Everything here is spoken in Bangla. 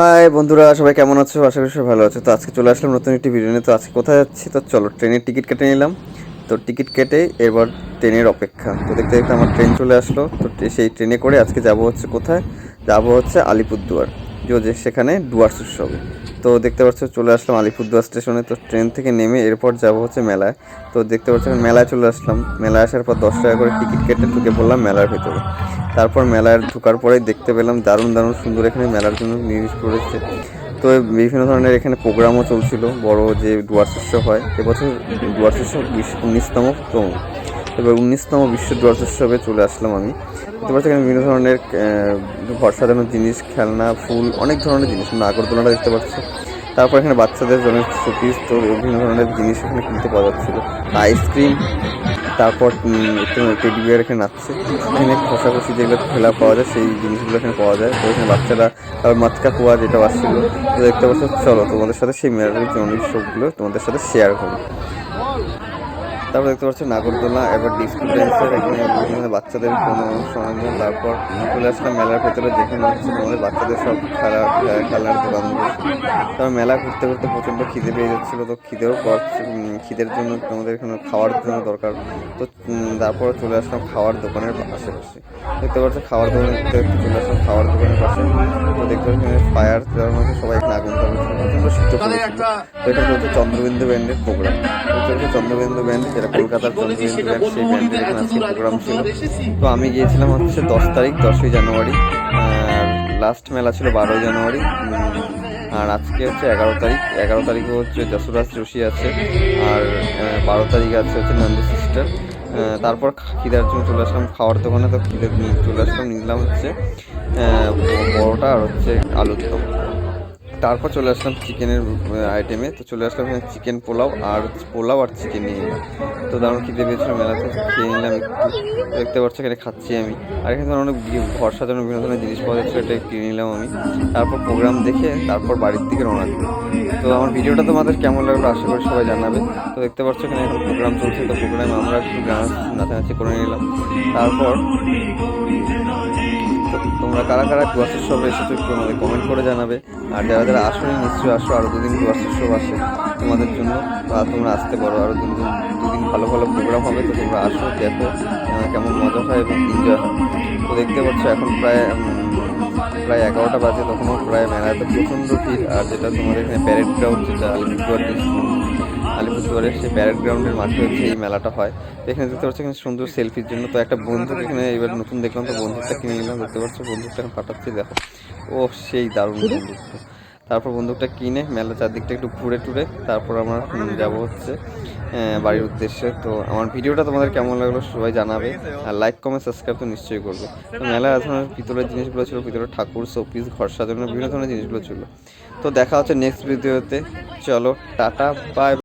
হাই বন্ধুরা, সবাই কেমন আছো? আশা করি সবাই ভালো আছো। তো আজকে চলে আসলাম নতুন একটি ভিডিও নিয়ে। তো আজকে কোথায় যাচ্ছি? তো চলো, ট্রেনের টিকিট কেটে নিলাম। তো টিকিট কেটে এবার ট্রেনের অপেক্ষা। তো দেখতে দেখতে আমার ট্রেন চলে আসলো। তো সেই ট্রেনে করে আজকে যাব হচ্ছে কোথায়? যাব হচ্ছে আলিপুরদুয়ার। যে সেখানে ডুয়ার্স উৎসবে। তো দেখতে পাচ্ছ, চলে আসলাম আলিপুরদুয়ার স্টেশনে। তো ট্রেন থেকে নেমে এরপর যাব হচ্ছে মেলায়। তো দেখতে পাচ্ছ মেলায় চলে আসলাম। মেলায় আসার পর দশ টাকা করে টিকিট কেটে ঢুকে পড়লাম মেলার ভেতরে। তারপর মেলায় ঢোকার পরেই দেখতে পেলাম দারুণ দারুণ সুন্দর এখানে মেলার জন্য জিনিস করেছে। তো বিভিন্ন ধরনের এখানে প্রোগ্রামও চলছিল, বড় যে ডুয়ার্স উৎসব হয়, এবছর ডুয়ার্স উৎসব উনিশতম তম। এবার উনিশতম বিশ্ব ডুয়ার্স উৎসবে চলে আসলাম আমি। দেখতে এখানে বিভিন্ন ধরনের ঘর সাজানোর জিনিস, খেলনা, ফুল, অনেক ধরনের জিনিস। নাগরদোলাটা দেখতে পাচ্ছি। তারপর এখানে বাচ্চাদের জন্য শোপিস তো বিভিন্ন ধরনের জিনিস এখানে কিনতে পাওয়া যাচ্ছিল। আইসক্রিম তারপর টেডি বিয়ার এখানে নাচছে এখানে খসাখসি যেগুলো খেলা পাওয়া যায়, সেই জিনিসগুলো এখানে পাওয়া যায়। তো এখানে বাচ্চারা, তারপর মাতকা কুয়া যেটা আসছিল, তো দেখতে পাচ্ছ, চলো তোমাদের সাথে সেই মেলার জন্য সবগুলো তোমাদের সাথে শেয়ার করি তারপর দেখতে পাচ্ছ নাগরদোলা, এবার ডিস্কো ড্যান্সের এখানে বিভিন্ন বাচ্চাদের কোনো সরঞ্জাম তারপর চলে আসলাম মেলার ভেতরে, যেখানে হচ্ছে বাচ্চাদের সব খেলা, খেলা- খেলার দোকান। তারপর মেলা ঘুরতে ঘুরতে প্রচণ্ড খিদে পেয়ে যাচ্ছিল, তো খিদেও খিদের জন্য আমাদের এখানে খাওয়ার জন্য দরকার। তো তারপর চলে আসলাম খাওয়ার দোকানের আশেপাশে দেখতে পাচ্ছ খাওয়ার দোকানে চলে আসলাম খাওয়ার দোকানের পাশে। তো দেখতে পাচ্ছি ফায়ার দেওয়ার মধ্যে প্রচণ্ড শীত তো এটা হচ্ছে চন্দ্রবিন্দু ব্যান্ডের প্রোগ্রাম হচ্ছে চন্দ্রবিন্দু ব্যান্ড যেটা কলকাতার চন্দ্রবিন্দু ব্যান্ড সেই ব্যান্ডের এখানে আজকে প্রোগ্রাম ছিল। তো আমি গিয়েছিলাম হচ্ছে দশ তারিখ দশই জানুয়ারি আর লাস্ট মেলা ছিল বারোই জানুয়ারি। আর আজকে হচ্ছে এগারো তারিখ। এগারো তারিখে হচ্ছে যশোরাজ যোশী আছে আর বারো তারিখে আছে হচ্ছে নন্দী সিস্টার। তারপর খিদার জন্য চলে আসলাম খাওয়ার দোকানে। তো খিদে চলে আসলাম নিলাম হচ্ছে বড়োটা আর হচ্ছে আলুর দম। তারপর চলে আসলাম চিকেনের আইটেমে তো চলে আসলাম এখানে চিকেন পোলাও আর পোলাও আর চিকেন নিয়ে নিলাম তো দারুণ খিদে পেয়েছিল মেলাতে। খেয়ে নিলাম একটু। দেখতে পাচ্ছ এখানে খাচ্ছি আমি। আর এখানে অনেক ঘর সাজানোর বিভিন্ন ধরনের জিনিস পাওয়া যাচ্ছে এটা কিনে নিলাম আমি। তারপর প্রোগ্রাম দেখে তারপর বাড়ির দিকে রওনা দিই তো আমার ভিডিওটা তোমাদের কেমন লাগল আশা করি সবাই জানাবে। তো দেখতে পাচ্ছ এখানে এখন প্রোগ্রাম চলছে। তো প্রোগ্রামে আমরা একটু গান নাচানাচি করে নিলাম। তারপর তোমরা কারা কারা ডুয়ার্স উৎসবে এসেছ একটু আমাদের কমেন্ট করে জানাবে। আর যারা যারা আসোনি নিশ্চয়ই আসো আরও দুদিন ডুয়ার্স উৎসব আসে তোমাদের জন্য। বা তোমরা আসতে পারো আরও দুদিন দুদিন ভালো ভালো প্রোগ্রাম হবে, তো তোমরা আসো, দেখো কেমন মজা হয় এবং এনজয় হয়। তো দেখতে পাচ্ছ এখন প্রায় প্রায় এগারোটা বাজে, তখনও প্রায় মেলাতে প্রচণ্ড ভিড়। আর যেটা তোমাদের এখানে প্যারেড গ্রাউন্ড যেটা আলিপুরদুয়ার আলিপুরদুয়ারের সেই প্যারেড গ্রাউন্ডের মাঠে হচ্ছে এই মেলাটা হয়। তো এখানে দেখতে পাচ্ছ, এখানে সুন্দর সেলফির জন্য। তো একটা বন্ধুকে এখানে এবার নতুন দেখলাম, তো বন্ধুটা কিনে নিলাম, দেখতে পাচ্ছ বন্ধুটা এখন পাঠাচ্ছি, দেখো। ও সেই দারুণ বন্দুক তারপর বন্দুকটা কিনে মেলা চারদিকটা একটু ঘুরে টুরে তারপর আমরা যাব হচ্ছে বাড়ির উদ্দেশ্যে। তো আমার ভিডিওটা তোমাদের কেমন লাগল সবাই জানাবে। আর লাইক কমেন্ট সাবস্ক্রাইব তো নিশ্চয়ই করবে। তো মেলা আসলে ধরনের পিতলের জিনিসগুলো ছিল পিতলের ঠাকুর শোপিস ঘর সাজানোর বিভিন্ন ধরনের জিনিসগুলো ছিল। তো দেখা হচ্ছে নেক্সট ভিডিওতে চলো, টাটা বাই